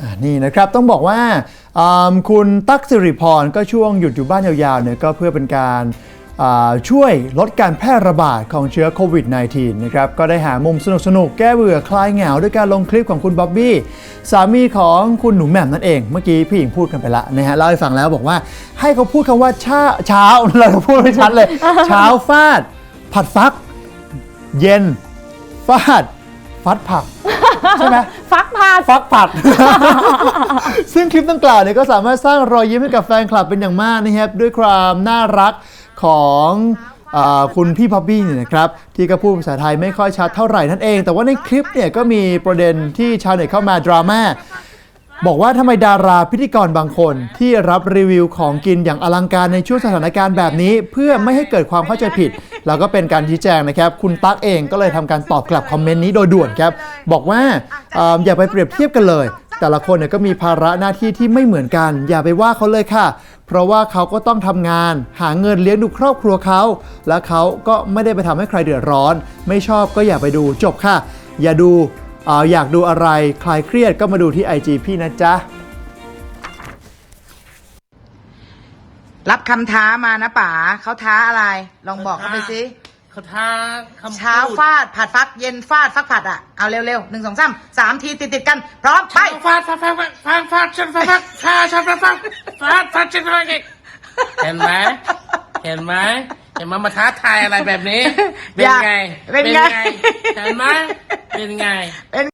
อ่านี่นะครับต้องบอกว่าอ่าคุณตั๊กสิริพรก็ช่วงหยุดอยู่บ้านยาวๆเนี่ยก็เพื่อเป็นการอ่าช่วยลดการแพร่ระบาดของเชื้อโควิด -19 นะครับก็ได้หามุมสนุกๆแก้เบื่อคลายเหงาด้วยการลงคลิปของคุณบ๊อบบี้สามีของคุณหนูแหม่มนั่นเอง เมื่อกี้พี่หญิงพูดกันไปละนะฮะเล่าให้ฟังแล้วบอกว่าให้เขาพูดคำว่าเช้าเช้าเราพูดไม่ชัดเลย เช้าฟาด ผัดฟัก เย็น ฟาด ฟัดผัก ใช่ไหมฟักพาฟักผัด ซึ่งคลิปดังกล่าวเนี่ยก็สามารถสร้างรอยยิ้มให้กับแฟนคลับเป็นอย่างมากนะครับ ด้วยความน่ารักของอาคุณพี่พับบี้เนี่ยนะครับที่ก็พูดภาษาไทยไม่ค่อยชัดเท่าไหร่นั่นเอง แต่ว่าในคลิปเนี่ยก็มีประเด็นที่ชาวเน็ตเข้ามาดราม่าบอกว่าทำไมดาราพิธีกรบางคนที่รับรีวิวของกินอย่างอลังการในช่วงสถานการณ์แบบนี้ เพื่อไม่ให้เกิดความเข้าใจผิด แล้วก็เป็นการชี้แจงนะครับ คุณตั๊กเองก็เลยทำการตอบกลับคอมเมนต์นี้โดยด่วนครับ บอกว่าออย่าไปเปรียบเทียบกันเลย แต่ละคนเนี่ยก็มีภาระหน้าที่ที่ไม่เหมือนกัน อย่าไปว่าเขาเลยค่ะ เพราะว่าเขาก็ต้องทำงาน หาเงินเลี้ยงดูครอบครัวเขา และเขาก็ไม่ได้ไปทำให้ใครเดือดร้อน ไม่ชอบก็อย่าไปดูจบค่ะ อย่าดูเอ่ออยากดูอะไรคลายเครียดก็มาดูที่ IG พี่นะจ๊ะ รับคำท้ามานะป๋าเขาท้าอะไร ลองบอกเขาไปสิเขาท้าคำพูดเช้าฟาดผัดฟักเย็นฟาดฟักผัดอะเอาเร็วๆหนึ่งสองสามสามทีติดๆกัน พร้อมไปเช้าฟาดฟาดฟาดฟาดฟาดฟาดฉันฟาดฟาดชาชาฟาดฟาดฟาดฟาดฉันฟาดอีกเห็นไหมเห็นไหมเห็นไหมมาท้าทายอะไรแบบนี้ เป็นไง เป็นไงเห็นไหมเป็นไงเป็น